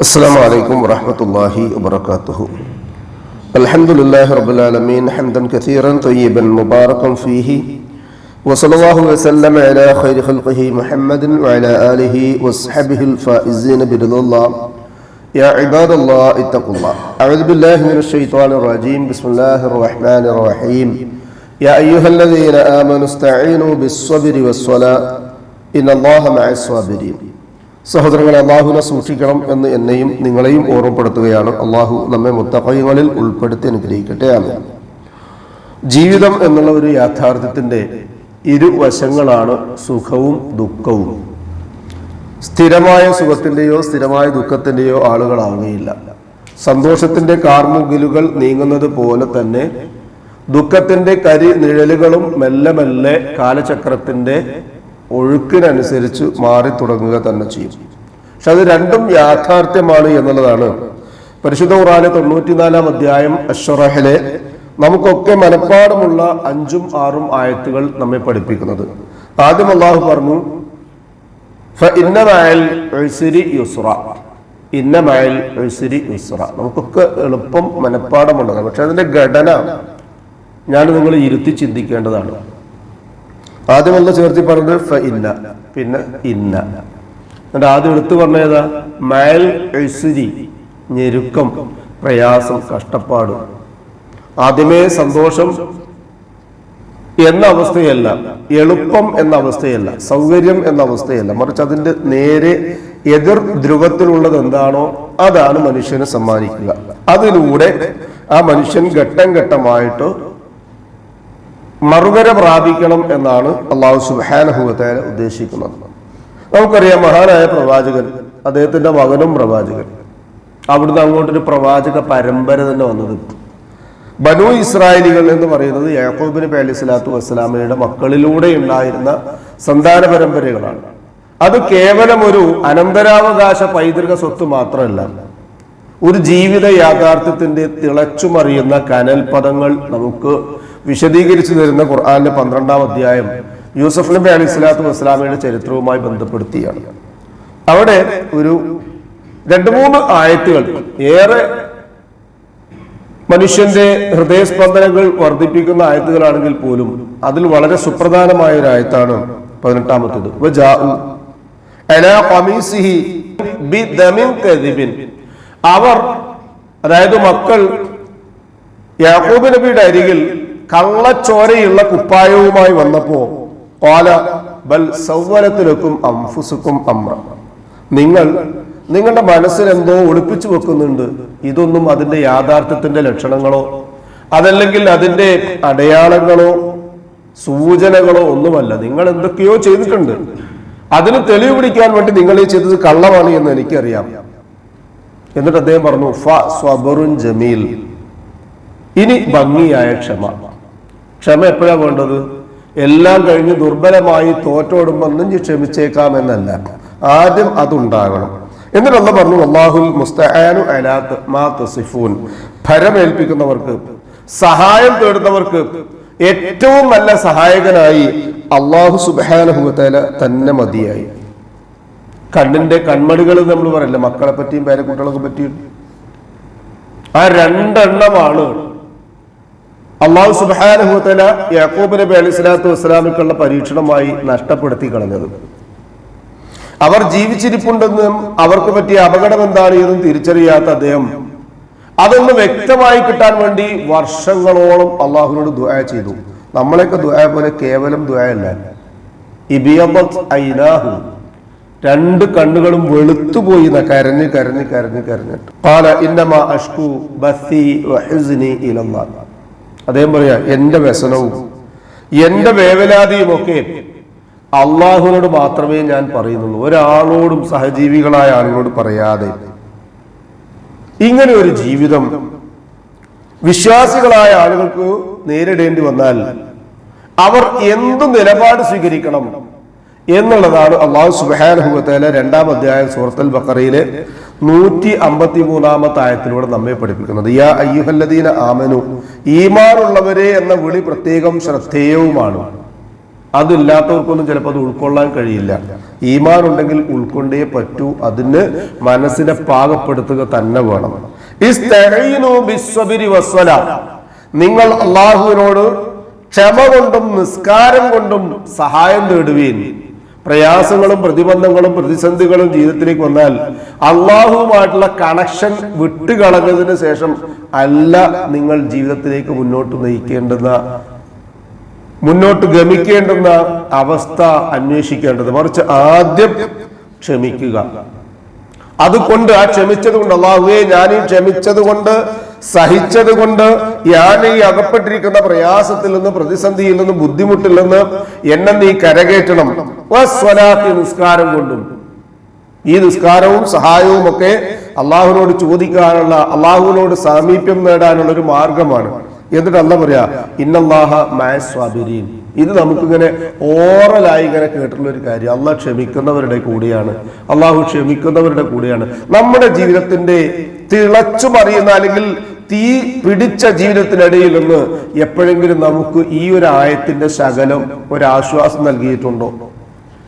السلام عليكم ورحمة الله وبركاته الحمد لله رب العالمين حمدا كثيرا طيبا مباركا فيه وصلى الله وسلم على خير خلقه محمد وعلى آله وصحبه الفائزين برضا الله يا عباد الله اتقوا الله أعوذ بالله من الشيطان الرجيم بسم الله الرحمن الرحيم يا أيها الذين آمنوا استعينوا بالصبر والصلاة إن الله مع الصابرين സഹോദരങ്ങളെ അള്ളാഹുവിനെ സൂക്ഷിക്കണം എന്ന് എന്നെയും നിങ്ങളെയും ഓർമ്മപ്പെടുത്തുകയാണ്. അള്ളാഹു നമ്മെ മുത്തക്കൈകളിൽ ഉൾപ്പെടുത്തി അനുഗ്രഹിക്കട്ടെ. ആണ് ജീവിതം എന്നുള്ള ഒരു യാഥാർത്ഥ്യത്തിന്റെ ഇരുവശങ്ങളാണ് സുഖവും ദുഃഖവും. സ്ഥിരമായ സുഖത്തിന്റെയോ സ്ഥിരമായ ദുഃഖത്തിന്റെയോ ആളുകളാവുകയില്ല. സന്തോഷത്തിന്റെ കാർമുകിലുകൾ നീങ്ങുന്നത് പോലെ തന്നെ ദുഃഖത്തിന്റെ കരി നിഴലുകളും മെല്ലെ മെല്ലെ കാലചക്രത്തിന്റെ ഒഴുക്കിനനുസരിച്ച് മാറി തുടങ്ങുക തന്നെ ചെയ്യും. പക്ഷെ അത് രണ്ടും യാഥാർത്ഥ്യമാണ് എന്നുള്ളതാണ്. പരിശുദ്ധ ഖുറാന് തൊണ്ണൂറ്റിനാലാം അധ്യായം അഷറഹിലെ നമുക്കൊക്കെ മനഃപ്പാടമുള്ള അഞ്ചും ആറും ആയത്തുകൾ നമ്മെ പഠിപ്പിക്കുന്നത്. ആദ്യം അള്ളാഹു പറഞ്ഞു നമുക്കൊക്കെ എളുപ്പം മനഃപ്പാടമുള്ളതാണ് പക്ഷെ അതിന്റെ ഘടന ഞാൻ നിങ്ങൾ ഇരുത്തി ചിന്തിക്കേണ്ടതാണ്. ആദ്യം ഒന്ന് ചേർത്തി പറഞ്ഞത് ഇന്ന. പിന്നെ ഇന്ന. എന്നിട്ട് ആദ്യം എടുത്തു പറഞ്ഞതാ മയൽ എഴുസുരി ഞെരുക്കം പ്രയാസം കഷ്ടപ്പാട്. ആദ്യമേ സന്തോഷം എന്ന അവസ്ഥയല്ല എളുപ്പം എന്ന അവസ്ഥയല്ല സൗകര്യം എന്ന അവസ്ഥയല്ല. മറിച്ച് അതിന്റെ നേരെ എതിർ ധ്രുവത്തിലുള്ളത് എന്താണോ അതാണ് മനുഷ്യനെ സമ്മാനിക്കുക. അതിലൂടെ ആ മനുഷ്യൻ ഘട്ടം ഘട്ടമായിട്ട് മറുകര പ്രാപിക്കണം എന്നാണ് അള്ളാഹു സുബാനഹുവത്തേല ഉദ്ദേശിക്കുന്നത്. നമുക്കറിയാം മഹാനായ പ്രവാചകൻ അദ്ദേഹത്തിന്റെ മകനും പ്രവാചകൻ. അവിടുന്ന് അങ്ങോട്ടൊരു പ്രവാചക പരമ്പര തന്നെ വന്നത് ബനു ഇസ്രായേലികൾ എന്ന് പറയുന്നത് യാക്കോബിന് പേലി സ്വലാത്തു വസ്സലാമയുടെ മക്കളിലൂടെ ഉണ്ടായിരുന്ന സന്താന പരമ്പരകളാണ്. അത് കേവലം ഒരു അനന്തരാവകാശ പൈതൃക സ്വത്ത് മാത്രമല്ല ഒരു ജീവിത യാഥാർത്ഥ്യത്തിന്റെ തിളച്ചുമറിയുന്ന കനൽ പദങ്ങൾ നമുക്ക് വിശദീകരിച്ചു തരുന്ന ഖുർആാന്റെ പന്ത്രണ്ടാം അധ്യായം യൂസഫ് നബി അലി സ്വലാത്തു വസ്സലാമയുടെ ചരിത്രവുമായി ബന്ധപ്പെടുത്തിയാണ്. അവിടെ ഒരു രണ്ട് മൂന്ന് ആയത്തുകൾ ഏറെ മനുഷ്യന്റെ ഹൃദയസ്പന്ദനങ്ങൾ വർദ്ധിപ്പിക്കുന്ന ആയത്തുകളാണെങ്കിൽ പോലും അതിൽ വളരെ സുപ്രധാനമായ ഒരു ആയത്താണ് പതിനെട്ടാമത്തേത്. അവർ അതായത് മക്കൾ യാഹൂബ് നബിയുടെ അരികിൽ കള്ളച്ചോരയുള്ള കുപ്പായവുമായി വന്നപ്പോ ഓല ബൽ സൗവരത്തിലേക്കും അംഫുസുക്കും അമ്ര. നിങ്ങൾ നിങ്ങളുടെ മനസ്സിൽ എന്തോ ഒളിപ്പിച്ചു വെക്കുന്നുണ്ട്. ഇതൊന്നും അതിന്റെ യാഥാർത്ഥ്യത്തിന്റെ ലക്ഷണങ്ങളോ അതല്ലെങ്കിൽ അതിന്റെ അടയാളങ്ങളോ സൂചനകളോ ഒന്നുമല്ല. നിങ്ങൾ എന്തൊക്കെയോ ചെയ്തിട്ടുണ്ട്. അതിന് തെളിവ് പിടിക്കാൻ വേണ്ടി നിങ്ങൾ ഈ ചെയ്തത് കള്ളമാണ് എന്ന് എനിക്കറിയാം. എന്നിട്ട് അദ്ദേഹം പറഞ്ഞു ഫ സ്വബറുൻ ജമീൽ. ഇനി ഭംഗിയായ ക്ഷമ. ക്ഷമ എപ്പോഴാണ് വേണ്ടത്? എല്ലാം കഴിഞ്ഞ് ദുർബലമായി തോറ്റോടുമ്പോൾ ക്ഷമിച്ചേക്കാം എന്നല്ല. ആദ്യം അതുണ്ടാകണം. എന്നിട്ടല്ല പറഞ്ഞു അള്ളാഹുൽ മുസ്തഹാനു അലാത്ത് മാ തസിഫൂൻ. ഭരമേൽപ്പിക്കുന്നവർക്ക് സഹായം തേടുന്നവർക്ക് ഏറ്റവും നല്ല സഹായകനായി അള്ളാഹു സുബാനുഭവത്തേല തന്നെ മതിയായി. കണ്ണിന്റെ കൺമണികൾ നമ്മൾ പറയല്ലേ? മക്കളെ പറ്റിയും പേരക്കുട്ടികളൊക്കെ പറ്റിയും. ആ രണ്ടെണ്ണമാണ് അള്ളാഹു സുബാനുഭവത്തേല യാക്കൂബ് നബി അലി സ്വലാത്തു വസ്സലാമിക്കുള്ള പരീക്ഷണമായി നഷ്ടപ്പെടുത്തി കളഞ്ഞത്. അവർ ജീവിച്ചിരിപ്പുണ്ടെന്നും അവർക്ക് പറ്റിയ അപകടം എന്താണ് എന്നും തിരിച്ചറിയാത്ത അദ്ദേഹം അതൊന്ന് വ്യക്തമായി കിട്ടാൻ വേണ്ടി വർഷങ്ങളോളം അള്ളാഹുവിനോട് ദുആ ചെയ്തു. നമ്മളെയൊക്കെ ദുആ പോലെ കേവലം ദുആയല്ല ഐനാഹു രണ്ട് കണ്ണുകളും വെളുത്തുപോയി എന്ന കരഞ്ഞ് കരഞ്ഞ് കരഞ്ഞ് കരഞ്ഞിട്ട്. ഇന്നമ അഷ്കു ബസി ഇലല്ലാ അദ്ദേഹം പറയാ എന്റെ വ്യസനവും എന്റെ വേവലാതിയും ഒക്കെ അള്ളാഹുവിനോട് മാത്രമേ ഞാൻ പറയുന്നുള്ളൂ. ഒരാളോടും സഹജീവികളായ ആളുകളോട് പറയാതെ ഇങ്ങനെ ഒരു ജീവിതം വിശ്വാസികളായ ആളുകൾക്ക് നേരിടേണ്ടി വന്നാൽ അവർ എന്ത് നിലപാട് സ്വീകരിക്കണം എന്നുള്ളതാണ് അള്ളാഹു സുബാനുഭവത്തേലെ രണ്ടാം അധ്യായം സുഹൃത്തൽ ബക്കറയിലെ നൂറ്റി അമ്പത്തി മൂന്നാമത്തെ ആയത്തിലൂടെ നമ്മെ പഠിപ്പിക്കുന്നത്. യാ അയ്യുഹല്ലദീന ആമനു. ഈമാനുള്ളവരെ എന്ന വിളി പ്രത്യേകം ശ്രദ്ധേയവുമാണ്. അതില്ലാത്തവർക്കൊന്നും ചിലപ്പോൾ അത് ഉൾക്കൊള്ളാൻ കഴിയില്ല. ഈമാൻ ഉണ്ടെങ്കിൽ ഉൾക്കൊണ്ടേ പറ്റൂ. അതിന് മനസ്സിനെ പാകപ്പെടുത്തുക തന്നെ വേണം. നിങ്ങൾ അള്ളാഹുവിനോട് ക്ഷമ കൊണ്ടും നിസ്കാരം കൊണ്ടും സഹായം തേടുവീൻ. പ്രയാസങ്ങളും പ്രതിബന്ധങ്ങളും പ്രതിസന്ധികളും ജീവിതത്തിലേക്ക് വന്നാൽ അള്ളാഹുവുമായിട്ടുള്ള കണക്ഷൻ വിട്ടുകളഞ്ഞതിന് ശേഷം അല്ല നിങ്ങൾ ജീവിതത്തിലേക്ക് മുന്നോട്ട് നയിക്കേണ്ടുന്ന മുന്നോട്ട് ഗമിക്കേണ്ടുന്ന അവസ്ഥ അന്വേഷിക്കേണ്ടത്. മറിച്ച് ആദ്യം ക്ഷമിക്കുക. അതുകൊണ്ട് ആ ക്ഷമിച്ചത് കൊണ്ട് അള്ളാഹുവേ ഞാൻ ഈ ക്ഷമിച്ചത് കൊണ്ട് സഹിച്ചത് കൊണ്ട് ഞാൻ ഈ അകപ്പെട്ടിരിക്കുന്ന പ്രയാസത്തിൽ നിന്ന് പ്രതിസന്ധിയിൽ നിന്ന് ബുദ്ധിമുട്ടിൽ നിന്ന് എന്നെ നീ കരകേറ്റണം നിസ്കാരം കൊണ്ടും. ഈ നിസ്കാരവും സഹായവും ഒക്കെ അള്ളാഹുവിനോട് ചോദിക്കാനുള്ള അള്ളാഹുവിനോട് സാമീപ്യം നേടാനുള്ള ഒരു മാർഗമാണ്. എന്നിട്ട് അല്ല പറയാ ഇന്നല്ലാഹ മാസ്വാബിരീൻ ഇത് നമുക്കിങ്ങനെ ഓറലായി ഇങ്ങനെ കേട്ടിട്ടുള്ള ഒരു കാര്യം. അള്ളാഹ് ക്ഷമിക്കുന്നവരുടെ കൂടിയാണ്. അള്ളാഹു ക്ഷമിക്കുന്നവരുടെ കൂടിയാണ്. നമ്മുടെ ജീവിതത്തിന്റെ തിളച്ചു മറിയുന്ന അല്ലെങ്കിൽ തീ പിടിച്ച ജീവിതത്തിനിടയിൽ നിന്ന് എപ്പോഴെങ്കിലും നമുക്ക് ഈ ഒരു ആയത്തിന്റെ ശകലം ഒരാശ്വാസം നൽകിയിട്ടുണ്ടോ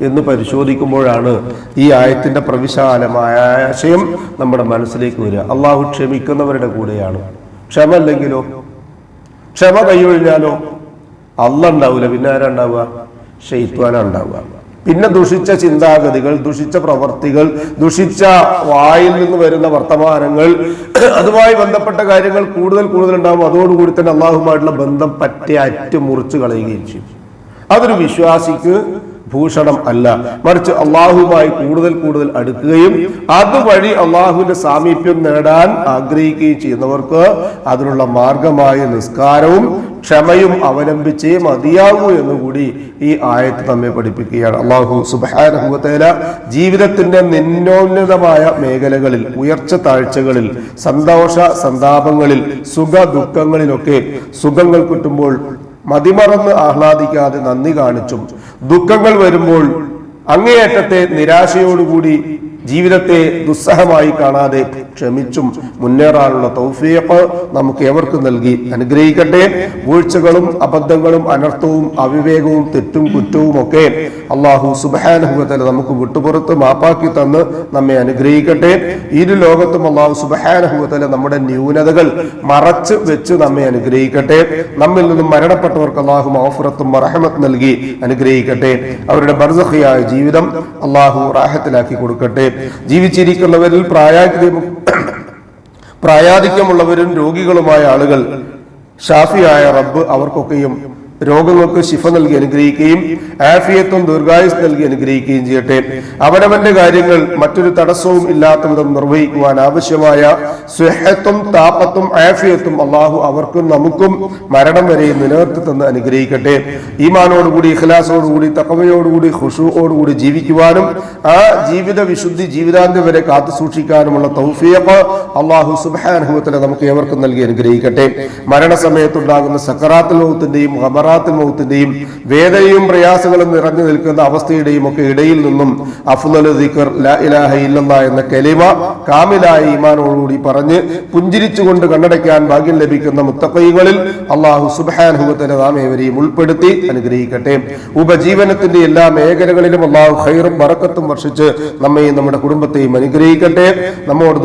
എന്ന് പരിശോധിക്കുമ്പോഴാണ് ഈ ആയത്തിന്റെ പ്രവിശാലമായ ആശയം നമ്മുടെ മനസ്സിലേക്ക് വരിക. അള്ളാഹു ക്ഷമിക്കുന്നവരുടെ കൂടെയാണ്. ക്ഷമ അല്ലെങ്കിലോ? ക്ഷമ കൈയൊഴിഞ്ഞാലോ? അല്ല ഉണ്ടാവില്ല പിന്നെ ആരാ ഉണ്ടാവുക? ഷെയ്ത്വാന ഉണ്ടാവുക. പിന്നെ ദുഷിച്ച ചിന്താഗതികൾ ദുഷിച്ച പ്രവർത്തികൾ ദുഷിച്ച വായിൽ നിന്ന് വരുന്ന വർത്തമാനങ്ങൾ അതുമായി ബന്ധപ്പെട്ട കാര്യങ്ങൾ കൂടുതൽ കൂടുതൽ ഉണ്ടാവും. അതോടുകൂടി തന്നെ അള്ളാഹുമായിട്ടുള്ള ബന്ധം പറ്റി അറ്റ് മുറിച്ച് കളയുകയും ചെയ്യും. അതൊരു വിശ്വാസിക്ക് ഭൂഷണം അല്ല. മറിച്ച് അള്ളാഹുമായി കൂടുതൽ കൂടുതൽ അടുക്കുകയും അതുവഴി അള്ളാഹുവിന്റെ സാമീപ്യം നേടാൻ ആഗ്രഹിക്കുകയും ചെയ്യുന്നവർക്ക് അതിനുള്ള മാർഗമായ നിസ്കാരവും ക്ഷമയും അവലംബിച്ചേ മതിയാകൂ എന്നുകൂടി ഈ ആയത്ത് നമ്മെ പഠിപ്പിക്കുകയാണ്. അള്ളാഹു സുബാനുഭവത്തേല ജീവിതത്തിന്റെ നിന്നോന്നതമായ മേഖലകളിൽ ഉയർച്ച താഴ്ചകളിൽ സന്തോഷ സന്താപങ്ങളിൽ സുഖ ദുഃഖങ്ങളിലൊക്കെ സുഖങ്ങൾ കിട്ടുമ്പോൾ മതിമറന്ന് ആഹ്ലാദിക്കാതെ നന്ദി കാണിച്ചും ദുഃഖങ്ങൾ വരുമ്പോൾ അങ്ങേയറ്റത്തെ നിരാശയോടുകൂടി ജീവിതത്തെ ദുസ്സഹമായി കാണാതെ ക്ഷമിച്ചും മുന്നേറാനുള്ള തൗഫീഖ് നമുക്ക് ഏവർക്കും നൽകി. അനുഗ്രഹിക്കട്ടെ. വീഴ്ചകളും അബദ്ധങ്ങളും അനർത്ഥവും അവിവേകവും തെറ്റും കുറ്റവും ഒക്കെ അള്ളാഹു സുബാനുഭവത്തിൽ നമുക്ക് വിട്ടുപുറത്ത് മാപ്പാക്കി തന്ന് നമ്മെ അനുഗ്രഹിക്കട്ടെ. ഇരു ലോകത്തും അള്ളാഹു സുബാനുഭവത്തിൽ നമ്മുടെ ന്യൂനതകൾ മറച്ച് വെച്ച് നമ്മെ അനുഗ്രഹിക്കട്ടെ. നമ്മിൽ നിന്നും മരണപ്പെട്ടവർക്ക് അള്ളാഹു മഹഫുറത്തും റഹമത്ത് നൽകി അനുഗ്രഹിക്കട്ടെ. അവരുടെ ബർസഖിയായ ജീവിതം അള്ളാഹു റാഹത്തിലാക്കി കൊടുക്കട്ടെ. ജീവിച്ചിരിക്കുന്നവരിൽ പ്രായാധിക്യം പ്രായാധിക്യമുള്ളവരും രോഗികളുമായ ആളുകൾ ഷാഫിയായ റബ്ബ് അവർക്കൊക്കെയും രോഗങ്ങൾക്ക് ശിഫ നൽകി അനുഗ്രഹിക്കുകയും ആഫിയത്വം ദീർഘായുസ് നൽകി അനുഗ്രഹിക്കുകയും ചെയ്യട്ടെ. അവനവന്റെ കാര്യങ്ങൾ മറ്റൊരു തടസ്സവും ഇല്ലാത്ത വിധം നിർവഹിക്കുവാൻ ആവശ്യമായ സ്വഹത്വം താപത്വം ആഫിയത്വം അള്ളാഹു അവർക്കും നമുക്കും മരണം വരെ നിലനിർത്തി തന്ന് അനുഗ്രഹിക്കട്ടെ. ഈമാനോടുകൂടി ഇഖലാസോടുകൂടി തക്കവയോടുകൂടി ഖുഷുവോടുകൂടി ജീവിക്കുവാനും ആ ജീവിത വിശുദ്ധി ജീവിതാന്ത്യം വരെ കാത്തു സൂക്ഷിക്കാനുമുള്ള തൗഫിയപ്പ് അള്ളാഹു സുബാനുഭവത്തിലെ നമുക്ക് ഏവർക്കും നൽകി അനുഗ്രഹിക്കട്ടെ. മരണസമയത്തുണ്ടാകുന്ന സക്കറാത്തുൽ മൗത്തിന്റെയും ഖബറാത്തുൽ മൗത്തിന്റെയും വേദനയും പ്രയാസങ്ങളും നിറഞ്ഞു നിൽക്കുന്ന അവസ്ഥയുടെയും ഒക്കെ ഇടയിൽ നിന്നും അഫ്ദൽ ദിക്ർ ലാ ഇലാഹ എന്ന കലിമ കാമിലായ ഈമാനോടുകൂടി പറഞ്ഞ് പുഞ്ചിരിച്ചുകൊണ്ട് കണ്ണടയ്ക്കാൻ ഭാഗ്യം ലഭിക്കുന്ന മുത്തക്കൈകളിൽ അള്ളാഹു സുബാനുഭവത്തിലെ നാം ഏവരെയും ഉൾപ്പെടുത്തി അനുഗ്രഹിക്കട്ടെ. ഉപജീവനത്തിന്റെ എല്ലാ മേഖലകളിലും അള്ളാഹു ഖൈറും ബറക്കത്തും വർഷിച്ച് നമ്മയും നമ്മുടെ കുടുംബത്തെയും അനുഗ്രഹിക്കട്ടെ. നമ്മോട്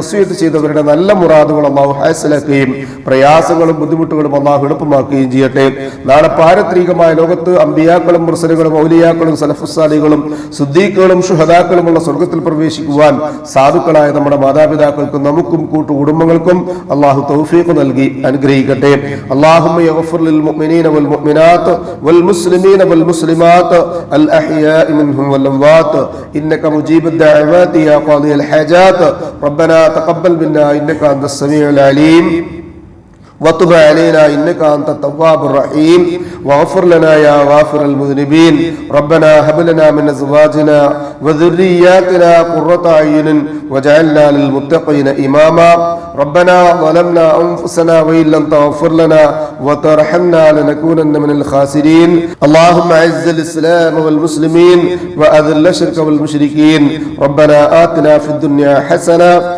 വസിയത്ത് ചെയ്തവരുടെ നല്ല മുറാദുകൾ അള്ളാഹു ഹാസിലാക്കുകയും പ്രയാസങ്ങളും ബുദ്ധിമുട്ടുകളും അള്ളാഹു എളുപ്പമാക്കുകയും ചെയ്യട്ടെ. നാളെ പാരത്രികമായ ലോകത്ത് അമ്പിയാക്കളും മുർസലുകളും ഔലിയാക്കളും സലഫുസാലികളും സുദ്ദീഖുകളും ഷുഹദാക്കളുമുള്ള സ്വർഗത്തിൽ പ്രവേശിക്കുവാൻ സാധുക്കളായ നമ്മുടെ മാതാപിതാക്കൾക്കും നമുക്കും കൂട്ടു കുടുംബങ്ങൾക്കും അള്ളാഹു തൗഫീഖ് നൽകി അനുഗ്രഹിക്കട്ടെ اللهم يغفر للمؤمنين والمؤمنات والمسلمين والمسلمات الأحياء منهم والأموات إنك مجيب الدعوات يا قاضي الحاجات ربنا تقبل منا إنك أنت السميع العليم وتب علينا انك انت التواب الرحيم واغفر لنا يا غافر المذنبين ربنا هب لنا من ازواجنا وذرياتنا قرة اعين واجعلنا للمتقين اماما ربنا ظلمنا انفسنا وان لم تغفر لنا وترحمنا لنكونن من الخاسرين اللهم اعز الاسلام والمسلمين واذل الشرك والمشركين ربنا اتنا في الدنيا حسنه